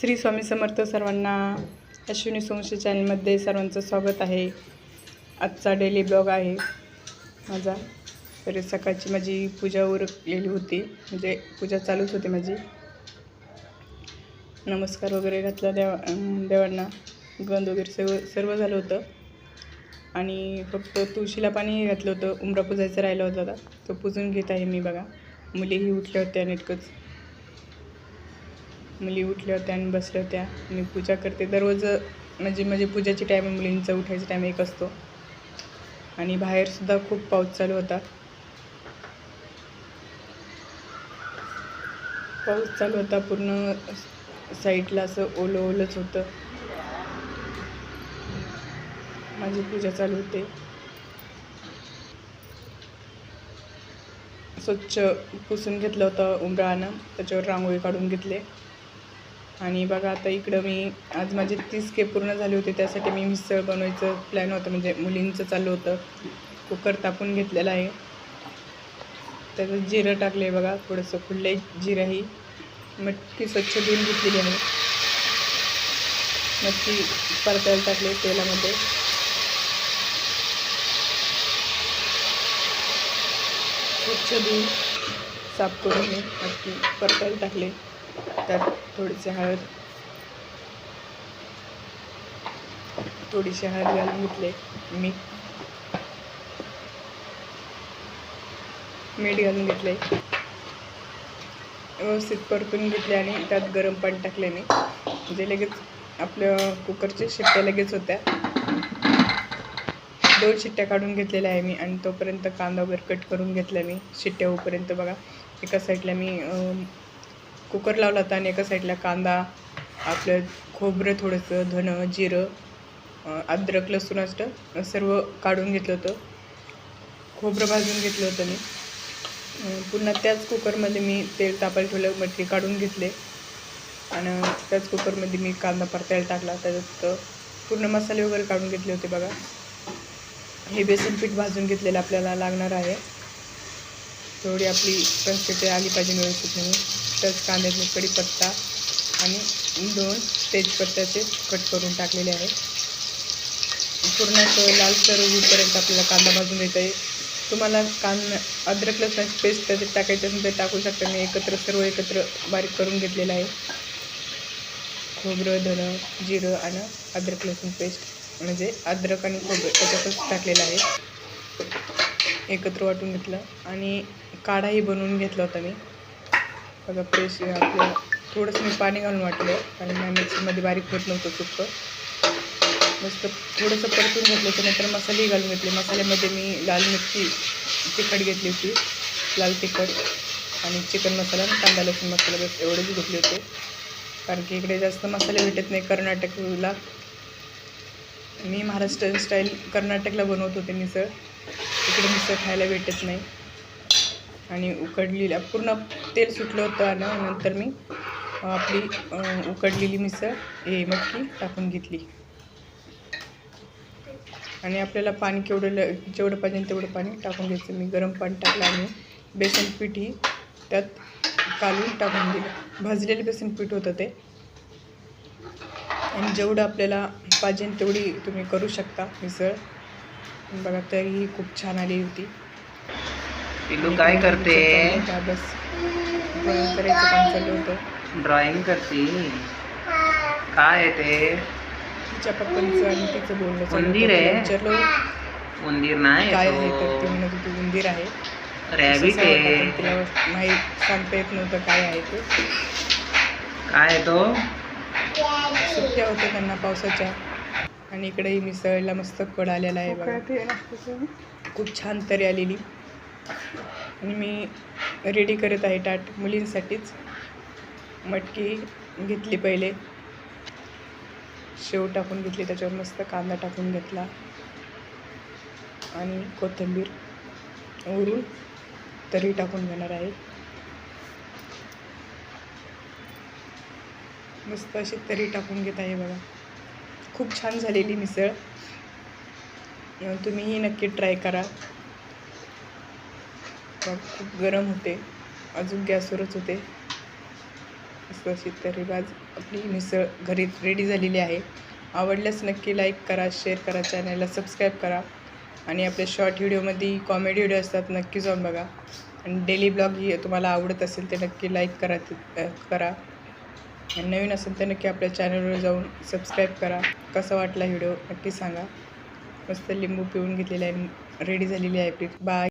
श्री स्वामी समर्थ सर्वांना अश्विनी सोमशी चॅनलमध्ये सर्वांचं स्वागत आहे. आजचा डेली ब्लॉग आहे. माझा. तर सकाळची माझी पूजा उरकलेली होती. म्हणजे पूजा चालूच होती माझी. नमस्कार वगैरे घातला देवा देवांना. गंध वगैरे सर्व सर्व झालं होतं. आणि फक्त तुळशीला पाणी घातलं होतं. उमरा पुजायचं राहिला होता आता. तो पुजून घेत आहे मी बघा. मुलीही उठल्या होत्या नेटकंच. मुली उठल्या होत्या आणि बसल्या होत्या. मी पूजा करते. दररोज म्हणजे म्हणजे पूजाची टाईम मुलींचा उठायचा टाईम एक असतो. आणि बाहेरसुद्धा खूप पाऊस चालू होता. पाऊस चालू होता पूर्ण साईडला असं ओलं ओलंच होतं. माझी पूजा चालू होते. स्वच्छ पुसून घेतलं होतं उंबरानं. त्याच्यावर रांगोळी काढून घेतले. आणि बघा आता इकडं मी आज माझे तीस के पूर्ण झाले होते त्यासाठी मी मिसळ बनवायचं प्लॅन होतं. म्हणजे मुलींचं चाललं होतं. कुकर तापून घेतलेला आहे. त्याचं जिरं टाकले आहे बघा थोडंसं खुल्ले जिरंही मटकी स्वच्छ धुवून घेतलेली आहे मटकी परतायला टाकले तेलामध्ये. स्वच्छ धुवून साफ करून मी मटकी परतायला टाकले त्यात थोडीशी हळद थोडीशी हळद घालून घेतले मीठ मीठ घालून घेतले व्यवस्थित परतून घेतले आणि त्यात गरम पाणी टाकले मी. म्हणजे लगेच आपल्या कुकरच्या शिट्ट्या लगेच होत्या. दोन शिट्ट्या काढून घेतलेल्या आहे मी आणि तोपर्यंत कांदा वगैरे कट करून घेतला मी. शिट्ट्या होईपर्यंत बघा. एका साईडला मी कुकर लावला होता आणि एका साईडला कांदा आपलं खोबरं थोडंसं धनं जिरं अद्रक लसूण असतं सर्व काढून घेतलं होतं. खोबरं भाजून घेतलं होतं मी. पुन्हा त्याच कुकरमध्ये मी तेल तापायला ठेवलं मटकी काढून घेतले. आणि त्याच कुकरमध्ये मी कांदा परतायला टाकला त्याच्यात पूर्ण मसाले वगैरे काढून घेतले होते बघा. हे बेसन पीठ भाजून घेतलेलं आपल्याला लागणार आहे. थोडी आपली कन्सिस्टन्सी आली पाहिजे व्यवस्थित म्हणून. त्याच कांद्यात कढीपत्ता आणि दोन तेजपत्त्याचे कट करून टाकलेले आहे पूर्ण असं लालसर होईपर्यंत आपल्याला कांदा भाजून घ्यायचा आहे. तुम्हाला कान अद्रक लसणाची पेस्ट त्याच्यात टाकायची असेल तर टाकू शकता. मी एकत्र सर्व एकत्र बारीक करून घेतलेलं आहे. खोबरं धनं जिरं आणि अद्रक लसूण पेस्ट म्हणजे अद्रक आणि खोबरं त्याच्यातच टाकलेलं आहे. एकत्र वाटून घेतलं आणि काढाही बनवून घेतला होता मी. बघा फ्रेश आपलं थोडंसं मी पाणी घालून वाटलं कारण मी मिक्सरमध्ये बारीक होत नव्हतं सुक्कं मस्त थोडंसं परतून घेतलं त्यानंतर मसालेही घालून घेतले. मसाल्यामध्ये मी लाल मिरची तिखट घेतली होती. लाल तिखट आणि चिकन मसाला आणि कांदा लसूण मसाला बस एवढेच घेतले होते. कारण की इकडे जास्त मसाले भेटत नाही कर्नाटकला. मी महाराष्ट्रीयन स्टाईल कर्नाटकला बनवत होते मिसळ. इकडे मिसळ खायला भेटत नाही. आणि उकडलेलं पूर्ण तेल सुटलं होतं आलं नंतर मी आपली उकडलेली मिसळ हे मटकी टाकून घेतली. आणि आपल्याला पाणी केवढं ल जेवढं पाहिजे तेवढं पाणी टाकून घ्यायचं. मी गरम पाणी टाकलं आणि बेसन पीठही त्यात कालून टाकून दिलं. भाजलेलं बेसन पीठ होतं ते. आणि जेवढं आपल्याला पाहिजे तेवढी तुम्ही करू शकता मिसळ. बघा तरीही खूप छान आली होती. पिल्लू काय करते? बस ड्रॉइंग करायचं काम चालू होतं ड्रॉइंग करते. काय आहे ते? तिच्या पप्पांचं आणि तिचं बोलणं उंदीर. आहे? विचारलं उंदीर नाही काय आहे तर ती म्हणत होती उंदीर आहे. रॅबिट आहे. तिला माहीत सांगता येत नव्हतं काय आहे ते. काय आहे तो? सुट्ट्या होत्या त्यांना पावसाच्या. आणि इकडेही मिसळला मस्त कड आलेला आहे बघा. खूप छान तरी आलेली. आणि मी रेडी करत आहे टाट मुलींसाठीच. मटकी घेतली पहिले. शेव टाकून घेतली त्याच्यावर मस्त कांदा टाकून घेतला. आणि कोथिंबीर वरून तरी टाकून घेणार आहे. मस्त अशी तरी टाकून घेत आहे बघा. खूप छान झालेली मिसळ. तुम्हीही नक्की ट्राय करा. खूप गरम होते. अजून गॅसवरच होते. मस्त तरी बाज आपली मिसळ घरी रेडी झालेली आहे. आवडल्यास नक्की लाईक करा शेअर करा चॅनलला सबस्क्राईब करा. आणि आपल्या शॉर्ट व्हिडिओमध्ये कॉमेडी व्हिडिओ असतात नक्की जाऊन बघा. आणि डेली ब्लॉग ही तुम्हाला आवडत असेल ते नक्की लाईक करा करा. आणि नवीन असेल तर नक्की आपल्या चॅनलवर जाऊन सबस्क्राईब करा. कसा वाटला व्हिडिओ नक्की सांगा. मस्त लिंबू पिऊन घेतलेला आहे रेडी झालेली आहे बाय